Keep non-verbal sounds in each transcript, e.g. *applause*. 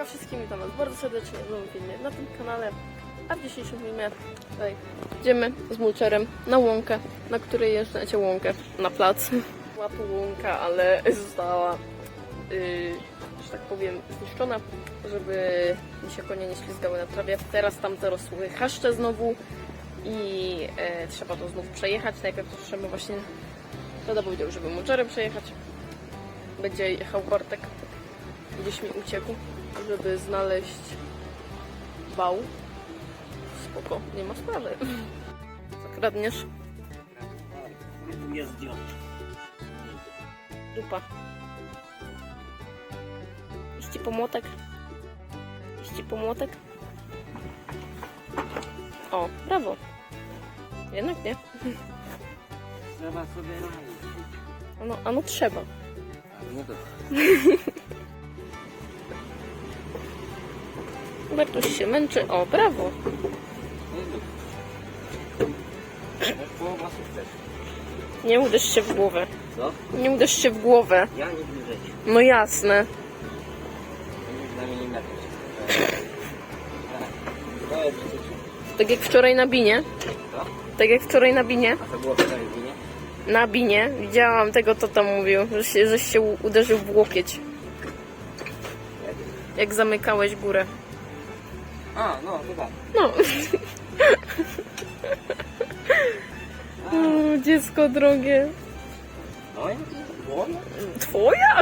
Hejka wszystkim, witam was bardzo serdecznie w nowym filmie na tym kanale. A w dzisiejszym filmie tutaj idziemy z mulczerem na łąkę, na której jest, znacie łąkę, na plac. *laughs* Była tu łąka, ale została, yy, że tak powiem, zniszczona, żeby mi się konie nie ślizgały na trawie. Teraz tam zarosły chaszcze znowu i e, trzeba to znów przejechać. Najpierw to trzeba właśnie, tata powiedział, żeby mulczerem przejechać. Będzie jechał Bartek gdzieś mi uciekł, żeby znaleźć wał. Spoko, nie ma sprawy. *laughs* Co kradniesz? Tu jest dziąb. Dupa. Iść ci po młotek? Iść ci po młotek? O, brawo. Jednak nie. Trzeba sobie radzić. Ano, ano trzeba. No to *laughs* Bertuś się męczy. O, brawo. Nie uderz się w głowę. Co? Nie uderz się w głowę. Ja nigdy w życiu. No jasne. Tak jak wczoraj na binie. Co? Tak jak wczoraj na binie. A to było wczoraj w ginie? Na binie. Widziałam tego, co tam mówił. Że się, żeś się uderzył w łokieć. Jak zamykałeś górę. A, no, to tak. No. o, dziecko drogie. No ja? Twoja?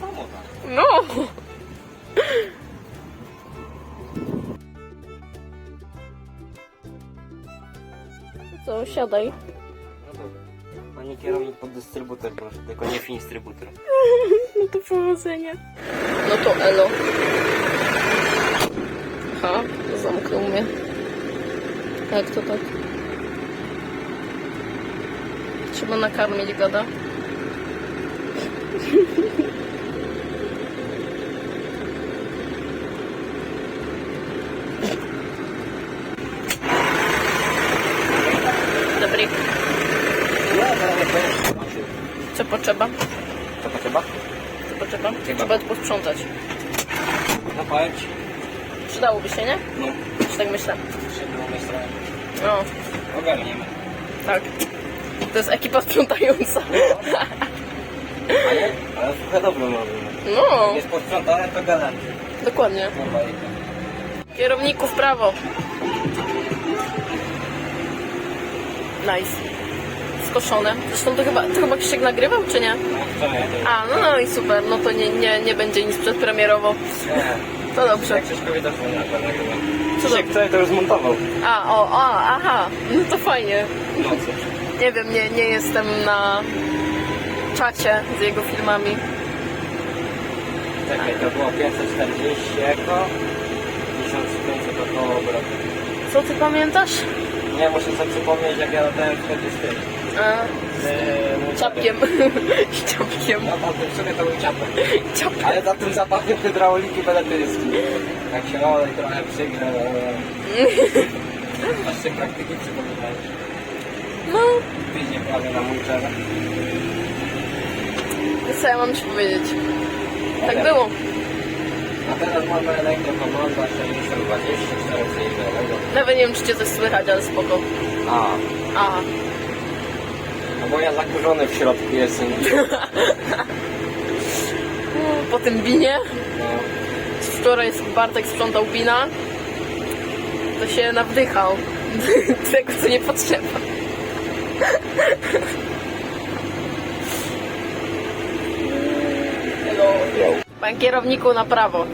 Samo tak. No. Co, siadaj. No dobra. Panie kierownik pod dystrybutor, proszę. Tylko nie finistrybutor. *laughs* No to powodzenia. No to elo. Aha, zamknął mnie. Jak to tak? Trzeba nakarmić gada. Dobry. Co potrzeba? Co potrzeba? Co potrzeba? Trzeba posprzątać. No powiem ci. Przydałoby się, nie? No, Czy tak myślę? No, Ogarniemy. tak. To jest ekipa sprzątająca. Ale, ale trochę dobrze robimy. No, Jest posprzątane, to gadamy. dokładnie. Kurwa, Kierowniku w prawo. Nice. Skoszone. Zresztą to chyba, to chyba Krzysiek nagrywał, czy nie? No, wczoraj. A, no, no i super. No to nie, nie, nie będzie nic przedpremierowo. Nie. To dobrze. Jak pewno chyba. Co Krzysiek wczoraj to już zmontował. A, o, o, aha. No to fajnie. No cóż. Nie wiem, nie, nie jestem na czacie z jego filmami. Czekaj, to było 540 jako 1500 około obrotu. Co ty pamiętasz? Nie, muszę sobie przypomnieć jak ja latałem wtedy z tym. A, Z czapkiem. *laughs* Z czapkiem. No tam w sumie to był czapek. *laughs* Czapkiem. Ale za tym zapachem hydrauliki beletryski. Jak się olej trochę przygrał. Aż się praktyki przypominają. No, Tydzień prawie na mój czele. co ja mam ci powiedzieć? Tak było. A teraz mamy elektrokomanda 6020, 4 cylindrowego. Nawet nie wiem, czy cię coś słychać, ale spoko. A, Aha. No bo ja zakurzony w środku jestem. Po tym binie, No, wczoraj Bartek sprzątał bina, to się nawdychał *laughs* tego, co nie potrzeba. Pan kierowniku na prawo.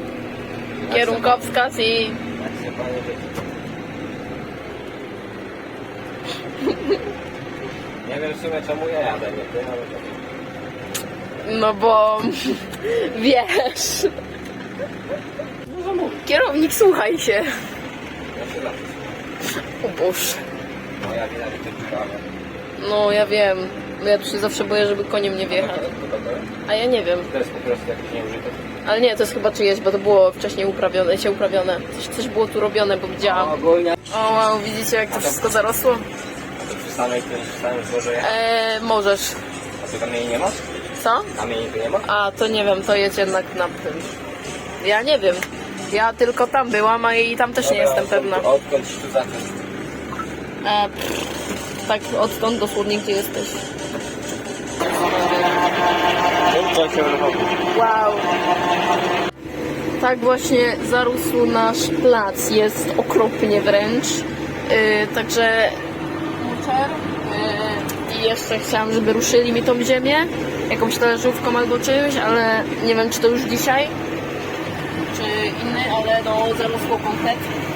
Kierunkowskaz i jak się panie. Nie wiem w sumie czemu ja jadę, nie ty, ale to... No bo *laughs* wiesz. No. Kierownik, słuchaj się. Ja się. O Boże. Moja wina, że ty prawo. No ja wiem. Ja tu się zawsze boję, żeby koniem nie wjechać. A ja nie wiem. To jest po prostu jakiś nieużytek. Ale nie, to jest chyba czyjeś, bo to było wcześniej uprawione, się uprawione. Coś, coś było tu robione, bo widziałam. ogólnie... O wow, widzicie jak to wszystko zarosło? To samej, przy samym. Eee, możesz. A tu kamieni nie masz? Co? Kamieni tu nie ma? A, to nie wiem, to jest jednak na tym. Ja nie wiem. Ja tylko tam byłam, a i tam też nie jestem pewna. Odkąd tu zacząć? E, pff, tak odtąd dosłownie gdzie jesteś. Się? Wow. Tak właśnie zarósł nasz plac. Jest okropnie wręcz. Yy, także Yy, I jeszcze chciałam, żeby ruszyli mi tą ziemię. Jakąś talerzówką albo czymś, ale nie wiem czy to już dzisiaj. Czy inny, ale no zarosło kompletnie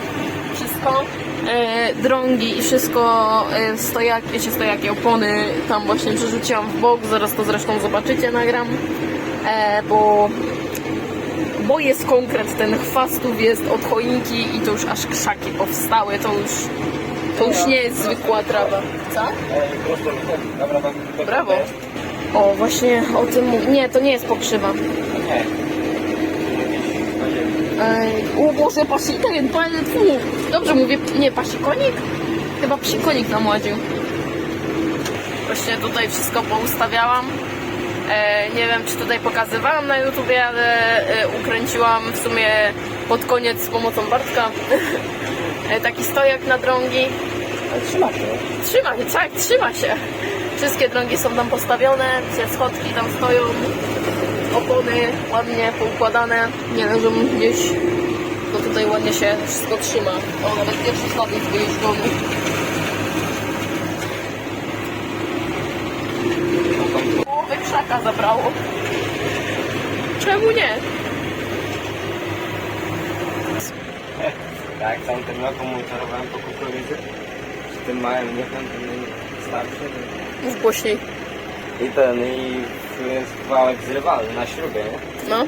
wszystko. E, drągi i wszystko, e, stojaki, wiecie, stojaki, opony tam właśnie przerzuciłam w bok, zaraz to zresztą zobaczycie, nagram, e, bo, bo jest konkret, ten chwastów jest od choinki i to już aż krzaki powstały, to już, to już nie jest zwykła trawa. Co? Brawo. O, właśnie o tym mów- Nie, to nie jest pokrzywa. Ej, o Boże, pasi, ten, pan, fu, dobrze mówię, nie, pasikonik? Chyba psikonik namłodził. Właśnie tutaj wszystko poustawiałam. E, nie wiem, czy tutaj pokazywałam na YouTubie, ale e, ukręciłam w sumie pod koniec z pomocą Bartka *laughs* e, taki stojak na drągi. Trzyma się. Trzyma się, tak, trzyma się. Wszystkie drągi są tam postawione, te schodki tam stoją, opony ładnie poukładane, nie leżą gdzieś. To tutaj ładnie się wszystko trzyma. O, nawet pierwszy schodek wyjeżdżony. Połowę krzaka zabrało. Czemu nie? Tak, w tamtym roku monitorowałem po kukurydzy. Tym małym niechem, tym starszym. Mów głośniej. I ten, i w- wałek zrywany na śrubie, nie? No.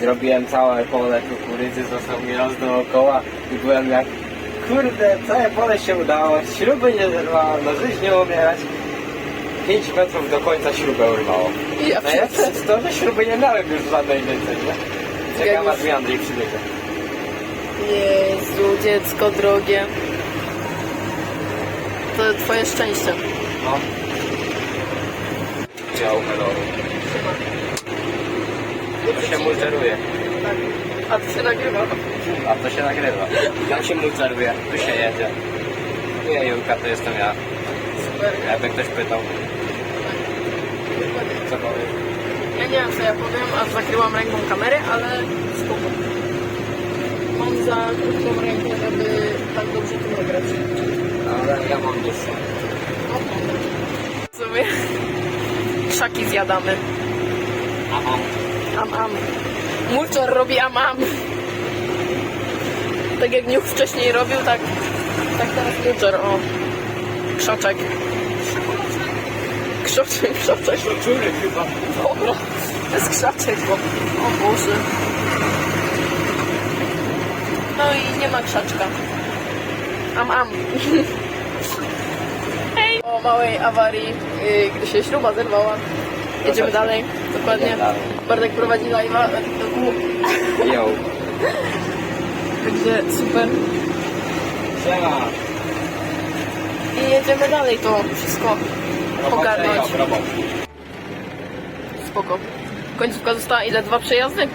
Zrobiłem całe pole kukurydzy, został mi raz dookoła i byłem jak kurde, całe pole się udało, śruby nie zerwałem, no żyć nie umierać. 5 metrów do końca śrubę urwało. Ja Najlepsze jest to, że śruby nie miałem już żadnej więcej, nie? Czekam aż mi Andrzej przyjdzie. Jezu, dziecko drogie. To twoje szczęście. No. Dział melonu. To się mulceruje. Tak. A to się nagrywa. A to się nagrywa. Tam się mulceruje, tu się jedzie. Nie, Julka, to jestem ja. Super. Jakby ktoś pytał, co powiem. Ja nie wiem co ja powiem, aż zakryłam ręką kamerę, ale spoko. Za krótką rękę, żeby tak dobrze tu nagrać. Ale ja mam dłuższą. W sumie krzaki zjadamy. Aha. Am am. Mulczor robi am am. Tak jak Niuch wcześniej robił, tak, tak teraz Mulczor, o. Krzoczek. Krzoczek, krzoczek. Czury chyba. Dobra, to jest krzaczek, bo... O Boże. No i nie ma krzaczka. Am, am. Hej! Po małej awarii, yy, gdy się śruba zerwała. Jedziemy dalej, dokładnie. Bartek prowadzi live'a. Yo. Także super. Siema. I jedziemy dalej to wszystko ogarnąć. Spoko. Końcówka została ile? Dwa przejazdy?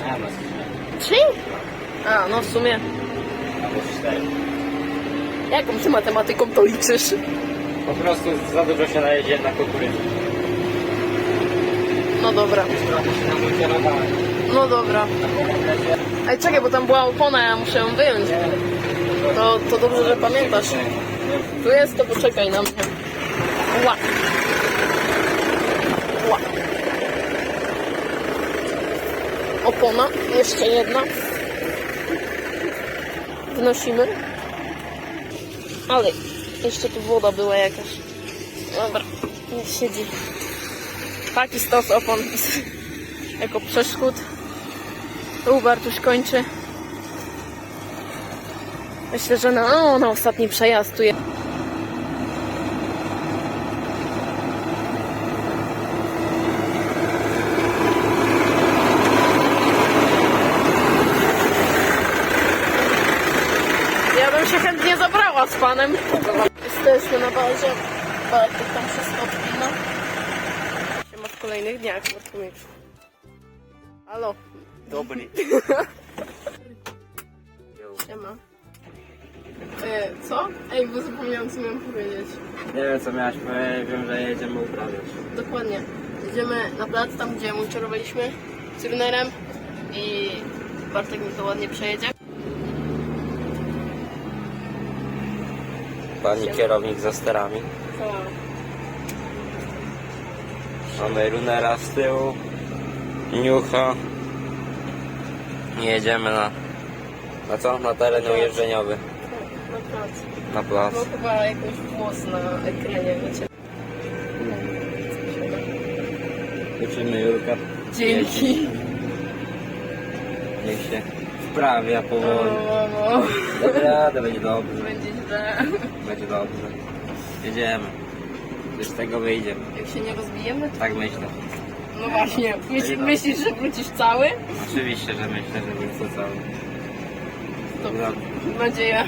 No, Trzy? A, no w sumie. albo cztery. Jaką ty matematyką to liczysz? Po prostu za dużo się najedzie na kukurydzę. No dobra, trochę się no dobra. Ej, czekaj, bo tam była opona, ja muszę ją wyjąć. To, to dobrze, że pamiętasz. Tu jest, to poczekaj na mnie. Ła. Ła. Opona, jeszcze jedna. Wnosimy. Ale jeszcze tu woda była jakaś. Dobra, niech siedzi. Taki stos opon *laughs* jako przeszkód. Tu Bartuś kończy. Myślę, że na, o, na ostatni przejazd tu jest. Dobry. *laughs* Siema. E, co? Ej, bo zapomniałam co miałam powiedzieć. Nie wiem co miałaś powiedzieć, wiem, że jedziemy uprawiać. Dokładnie. Jedziemy na plac, tam gdzie mulczerowaliśmy z runerem i Bartek mi to ładnie przejedzie. Pani Siema. kierownik za sterami. Co? Mamy runera z tyłu, niucha, i jedziemy na... Na co? Na teren ujeżdżeniowy. na plac. Na plac. No chyba jakoś włos na ekranie, wiecie. Dziewczyny Julka. Dzięki. Niech się wprawia powoli. mamo. Dobra, to będzie dobrze. Będzie źle. Będzie dobrze. Jedziemy. Z tego wyjdziemy. Jak się nie rozbijemy? Tak myślę. No właśnie. Myśl, myślisz, że wrócisz cały? Oczywiście, że myślę, że wrócę cały. To No. nadzieja,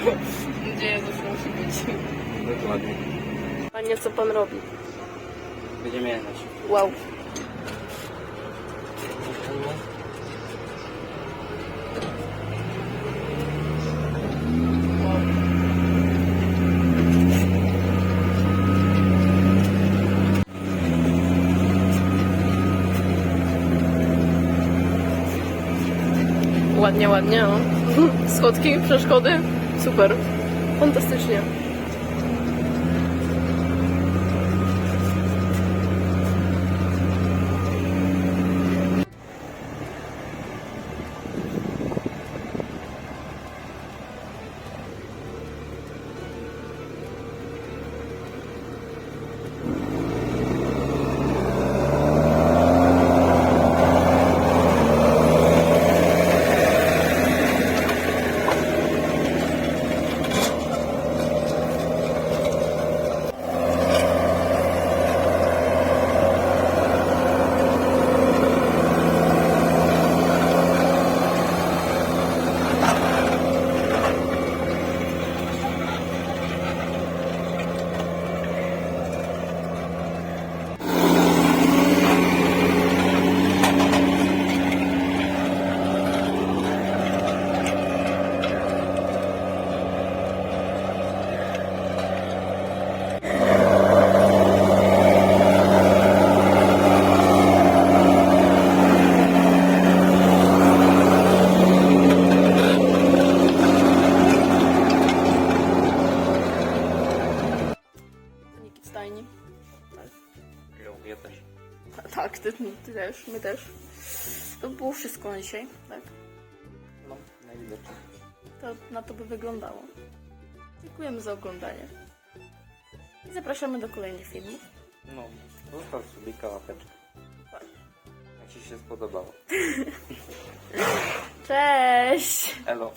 nadzieja zawsze musi być. Dokładnie. Panie, co pan robi? Będziemy jechać. Wow. Ładnie, ładnie. Schodki, *laughs* przeszkody, super. Fantastycznie. Ja też. Tak, ty, ty też, my też. To było wszystko na dzisiaj, tak? No, najwidoczniej. To na to by wyglądało. Dziękujemy za oglądanie. I zapraszamy do kolejnych filmów. No, zostaw sobie łapeczkę. Jak Ci się spodobało. *laughs* Cześć! Elo.